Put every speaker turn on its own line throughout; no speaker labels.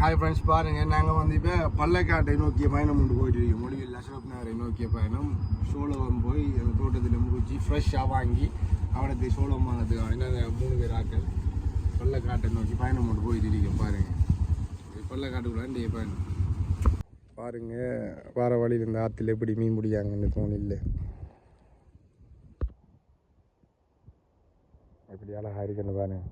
Hi friends பாருங்கள் நாங்கள் வந்து இப்போ பள்ளக்காட்டை நோக்கிய பயணம் கொண்டு போயிட்டு இருக்கோம். முடிவில் அஷ்ரப் நகரை நோக்கிய பயணம். சோளவம் போய் அந்த தோட்டத்தில் முடிச்சு ஃப்ரெஷ்ஷாக வாங்கி அவனத்தை சோளம் வாங்கிறதுக்கு மூணு பேர் ஆட்கள் பள்ளக்காட்டை நோக்கி பயணம் கொண்டு போயிட்டு இருக்கோம் பாருங்கள் இது பயணம். பாருங்கள் வார வழியில் இந்த ஆற்றுல எப்படி மீன் பிடிக்காங்கன்னு தோணில்லை எப்படி அழகா இருக்குன்னு பாருங்கள்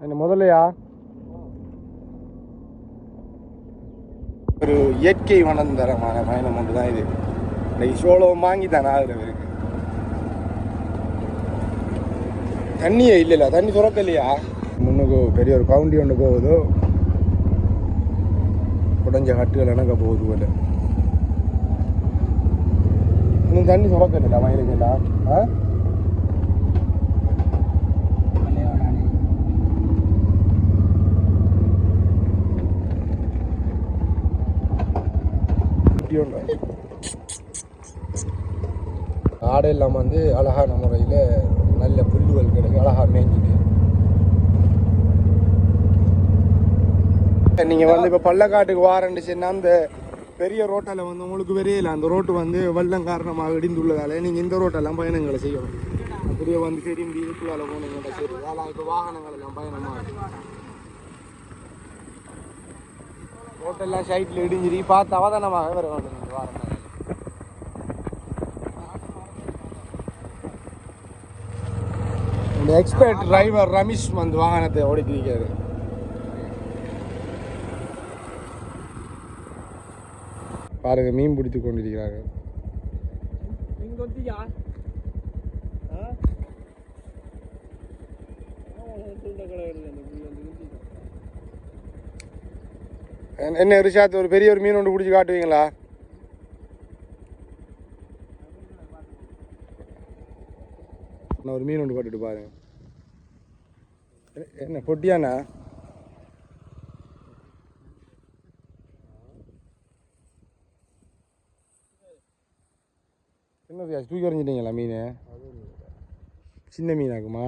என்ன முதலையா ஒரு இயற்கை வனந்தரமான பயணம் ஒன்று தான் இது. இன்னைக்கு சோளம் வாங்கி தானே ஆகுறவருக்கு தண்ணியே இல்லைல்ல தண்ணி சுரக்கலையா முன்னுக்கு பெரிய ஒரு கவுண்டி ஒன்று போகுதோ உடஞ்ச கட்டுகள் எனக்கு போகுது போல. இன்னும் தண்ணி சுரக்கல வயலுக்கு எல்லாம் ஆ. ஆடை இல்லாமல் வந்து அழகான முறையில் நல்ல புல்லுகள் கிடக்கு அழகாக மேய்ஞ்சிட்டு நீங்கள் வந்து இப்போ பள்ளக்காட்டுக்கு வாரண்டு சொன்னா அந்த பெரிய ரோட்டால் வந்து உங்களுக்கு வெறியில அந்த ரோட்டு வந்து வெள்ளம் காரணமாக இடிந்துள்ளதால நீங்கள் இந்த ரோட்டெல்லாம் பயணங்களை செய்யணும். அப்படியே வந்து திரும்பி இதுக்குள்ளால போனீங்கன்னா சரி. வேலை இப்போ வாகனங்கள் எல்லாம் பயணமாக ரோட்டெல்லாம் சைட்டில் இடிஞ்சிரி. பார்த்து அவதானமாக வர வேண்டும் இந்த வாரம் எக்ஸ்பர்ட் டிரைவர் ரமேஷ் வந்து வாகனத்தை ஓடித்திருக்காரு பாருங்க மீன் பிடித்து கொண்டிருக்கிறார்கள் என்ன- ரிஷாத் ஒரு பெரிய ஒரு மீன் ஒன்று பிடிச்சி காட்டுவீங்களா? நான் ஒரு மீன் ஒன்று காட்டுட்டு பாருங்க. என்ன பொட்டியாண்ணா? என்ன வியாஸ் தூக்கி எறிஞ்சிட்டீங்களா மீன்? சின்ன மீனாக்குமா?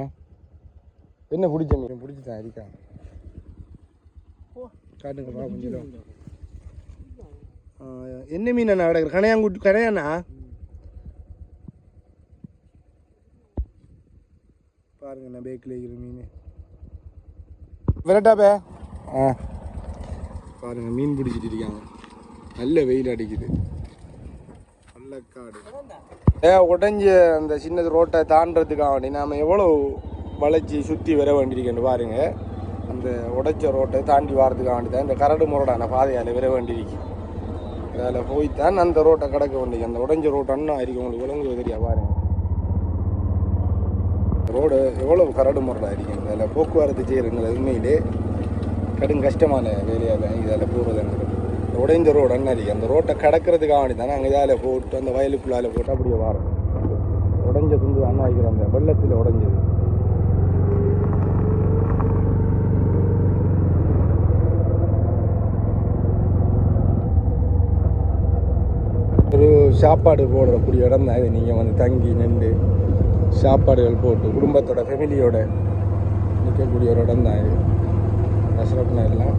என்ன பிடிச்ச மீன்? பிடிச்சி அரிக்கா. காட்டுங்கப்பா காட்டுங்க கொஞ்சம் என்ன மீன் அண்ணா கிடக்குற கனையாங்குட்டி கனையாண்ணா பாருங்க நான் பேக்கில் இருக்கிற மீன். விரட்டாப்பே? ஆ. பாருங்க மீன் பிடிச்சிட்டு இருக்காங்க. நல்ல வெயில் அடிக்குது. உடஞ்ச அந்த சின்னது ரோட்டை தாண்டதுக்காக வேண்டி நாம் எவ்வளோ வளைச்சி சுற்றி வர வேண்டியிருக்கேன்னு பாருங்க. அந்த உடைச்ச ரோட்டை தாண்டி வரதுக்காக வேண்டி தான் இந்த கரடு முரடான பாதையால் வர வேண்டியிருக்கு. அதில் போய்த்தான் அந்த ரோட்டை கிடக்க வேண்டியது அந்த உடஞ்ச ரோட்டு அண்ணா இருக்கு உங்களுக்கு விளங்குவது தெரியா பாருங்க. ரோடு எவ்வளோ கரடு முரடாக இருக்கு. அதில் போக்குவரத்து செய்கிறவங்க உண்மையிலே கடும் கஷ்டமான வேலையாக தான் இதில் போகிறதுங்கிறது உடைஞ்ச ரோடு அண்ணா அந்த ரோட்டை கடக்கிறதுக்காக வேண்டி தானே. அங்கே இதால் போட்டு அந்த வயலுக்குள்ளால போட்டு அப்படியே வரோம். உடைஞ்ச துண்டு அண்ணாக்கிற அந்த வெள்ளத்தில் உடைஞ்சது. ஒரு சாப்பாடு போடுறக்கூடிய இடம் தான் இது. நீங்கள் வந்து தங்கி நின்று சாப்பாடுகள் போட்டு குடும்பத்தோட ஃபெமிலியோட நிற்கக்கூடிய ஒரு இடம் தான் இது. அஷ்ரப் எல்லாம்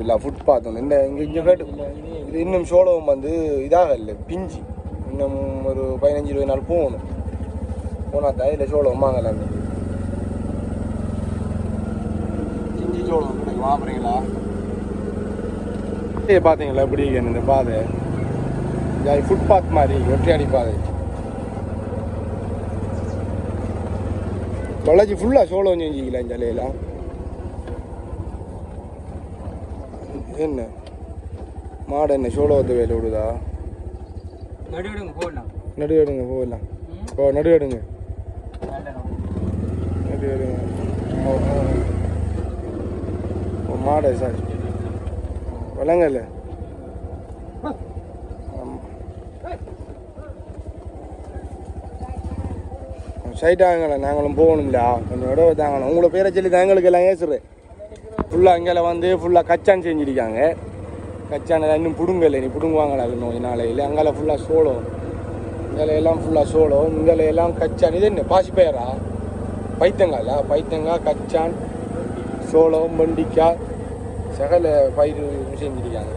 உண்டுல ஃபுட்பாத் ஒன்று இந்த இங்கே இங்கே கேட்டு இது இன்னும் சோளம் வந்து இதாக இல்லை பிஞ்சு. இன்னும் ஒரு பதினஞ்சு இருபது நாள் போகணும். போனால் தான் இதில் சோளம் வாங்கலாம். பிஞ்சு சோளம் கிடைக்கும் வாங்குறீங்களா? பார்த்தீங்களா எப்படி இந்த பாதை. ஃபுட்பாத் மாதிரி ஒற்றையாடி பாதை. தொலைச்சி ஃபுல்லாக சோளம் செஞ்சிக்கலாம் ஜலையெல்லாம் என்ன? மாடு என்ன சோளத்தை வேலை விடுதா?
நடுவிடுங்க போடலாம்
நடு எடுங்க போகலாம். ஓ நடு எடுங்க நடு எடுங்க ஓ மாடு சாரி. விலங்கல்ல சைட்டாங்கள நாங்களும் போகணும்ல. கொஞ்சம் விட தாங்கணும் உங்களை பேரை சொல்லி தான் எங்களுக்கு எல்லாம் ஏசுறேன். ஃபுல்லாக இங்கே வந்து ஃபுல்லாக கச்சான் செஞ்சிருக்காங்க. கச்சான் இன்னும் பிடுங்கலை. நீ பிடுங்குவாங்களா இன்னும் கொஞ்சம் நாளையில் அங்கால ஃபுல்லாக சோளம். இங்கே எல்லாம் ஃபுல்லாக சோளம். இங்கே எல்லாம் கச்சான். இது என்ன? பாசிப்பயரா? பைத்தங்கால பைத்தங்காய் கச்சான் சோளம் வெண்டிக்காய் சகல பயிர் செஞ்சிருக்காங்க.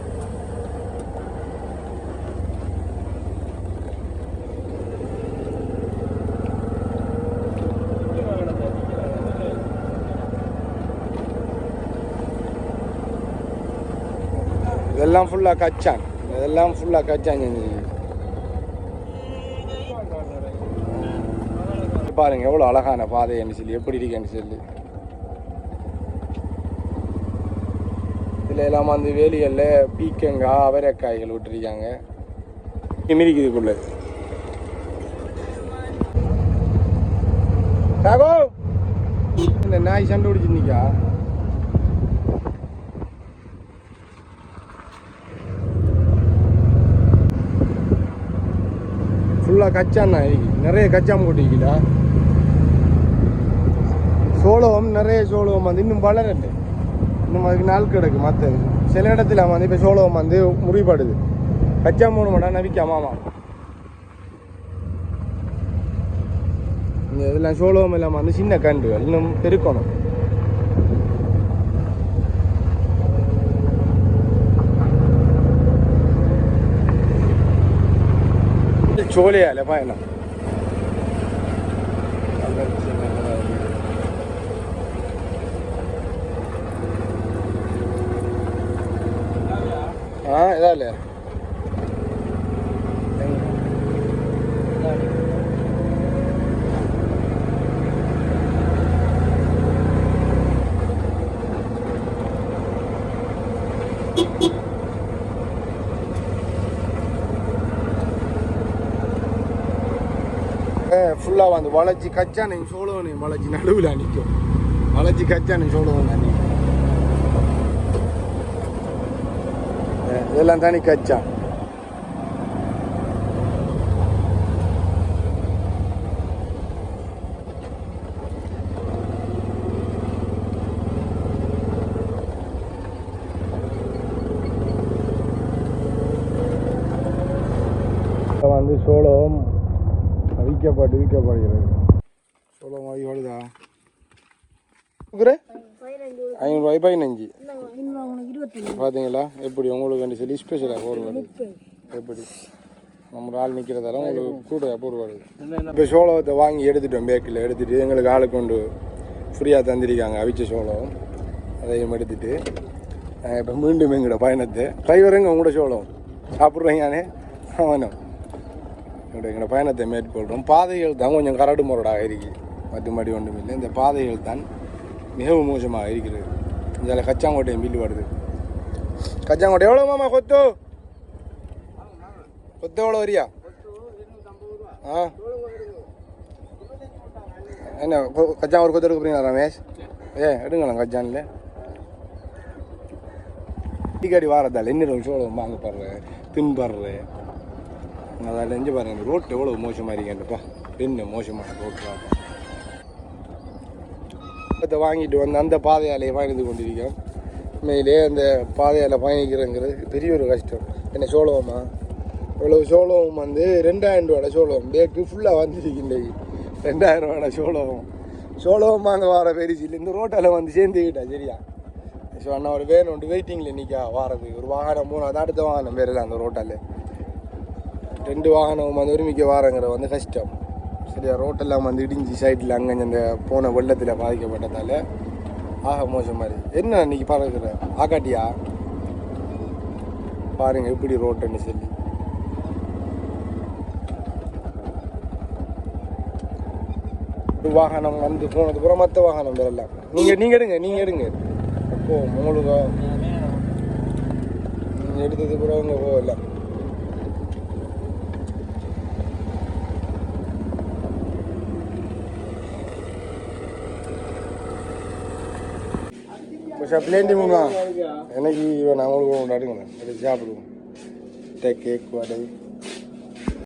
இதெல்லாம் ஃபுல்லாக கச்சான். இதெல்லாம் ஃபுல்லாக கச்சான் செஞ்சிருக்காங்க பாருங்க எவ்வளோ அழகான பாதைன்னு சொல்லி எப்படி இருக்கேன்னு சொல்லி. இதில் எல்லாம் வந்து வேலிகளில் பீக்கங்காய் அவரைக்காய்கள் விட்டுருக்காங்க. மிதிக்குதுக்குள்ள இந்த நாய் சண்டை பிடிச்சி ஃபுல்லாக கச்சான்? நிறைய கச்சாம் கொட்டிக்கிட்டா சோளம் நிறைய சோளம் வந்து இன்னும் வளரல. இன்னும் அதுக்கு நாள் கிடக்கு மற்ற சில இடத்துல வந்து இப்போ சோளம் வந்து முறிப்படுது கச்சா மூணு மடம் நவிக்காமாமா இந்த இதெல்லாம் சோளம் இல்லாமல் வந்து சின்ன கண்டுகள் இன்னும் பெருக்கணும். జోలి వేయాలి పైన ఇదాలే Beep, beep. ஃபுல்லாக வந்து வளைச்சி கச்சானை சோழவனை வளைச்சி நடுவில் நிற்கும் வளைச்சி கச்சானை சோழவன் நிற்கும் இதெல்லாம் தனி கச்சா. வந்து சோளம் விற்கப்பட்டு விற்கப்படுகிறது சோளம் வாங்கி வருதா ஐநூறுரூவாய் பதினஞ்சு. பார்த்தீங்களா எப்படி? உங்களுக்கு சொல்லி ஸ்பெஷலாக போர் எப்படி? நம்ம ஆள் நிற்கிறதால உங்களுக்கு கூட போடுவாரு. இப்போ சோளத்தை வாங்கி எடுத்துட்டோம் பேக்கில் எடுத்துட்டு எங்களுக்கு ஆளு கொண்டு ஃப்ரீயாக தந்திருக்காங்க அவிச்ச சோளம். அதையும் எடுத்துட்டு இப்போ மீண்டும் எங்களோட பயணத்தை. டிரைவருங்க உங்களோட சோளம். சாப்பிட்றீங்கண்ணே ஆமாம். எங்களோட எங்களோட பயணத்தை மேற்கொள்கிறோம் பாதைகள் தான் கொஞ்சம் கரடு முரடாக இருக்குது மற்றபடி ஒன்றும் இல்லை இந்த பாதைகள் தான் மிகவும் மோசமாக இருக்கிறது. இதில் கச்சாங்கோட்டையும் பில்லு வருது கச்சாங்கோட்டை எவ்வளோ மாமா? கொத்து? கொத்து எவ்வளோ வரியா? ஆ? என்ன கொ- கச்சான் ஒரு கொத்து எடுக்க போறீங்களா ரமேஷ்? ஏ எடுங்களேன் கச்சான்ல. அடிக்கடி வாரதால் என்ன சோளம் வாங்க பாடுறேன் தின்படுறேன் அதில் நெஞ்சு பாருங்க இந்த ரோட்டு எவ்வளோ மோசமாக இருக்கேன்ப்பா என்ன மோசமான ரோட்டு இப்போ வாங்கிட்டு வந்து அந்த பாதையாலையை பயணித்து கொண்டிருக்கோம் உண்மையிலே அந்த பாதையால் பயணிக்கிறங்கிறது பெரிய ஒரு கஷ்டம். என்ன சோளவமா? இவ்வளோ சோளம் வந்து ரெண்டாயிரம் ரூபாய் சோளம். பேக்கு ஃபுல்லாக வந்துருக்கின்றது ரெண்டாயிரம் ரூபாய் சோளம். சோளம் அந்த வர பெருசு இல்லை இந்த ரோட்டால் வந்து சேர்ந்துக்கிட்டா சரியா? ஸோ அண்ணா ஒரு வேன் ஒன்று வெயிட்டிங்கில் நிற்கா வாரது ஒரு வாகனம் மூணாவது அடுத்த வாகனம் பேர் அந்த ரோட்டால். ரெண்டு வாகனம் வந்து ஒருமிக்க வாரங்கிற வந்து கஷ்டம். சரியா ரோட்டெல்லாம் வந்து இடிஞ்சு சைடில் அங்கே அந்த போன வெள்ளத்தில் பாதிக்கப்பட்டதால் ஆக மோசம் மாதிரி என்ன இன்னைக்கு பறக்குற? ஆக்காட்டியா பாருங்கள் எப்படி ரோட்டுன்னு சொல்லி. ஒரு வாகனம் வந்து போனது மற்ற வாகனம் வரலாம் நீங்கள் நீங்கள் எடுங்க நீங்கள் எடுங்க. அப்போ உங்களுக்கு நீங்கள் எடுத்தது அப்புறம் உங்கள் போகலாம் கொஞ்சம் பிளேண்டி மூணா எனக்கு இவன் நான் உங்களுக்கு கொண்டாடுங்க எடுத்து சாப்பிடுவோம் கேக் வடை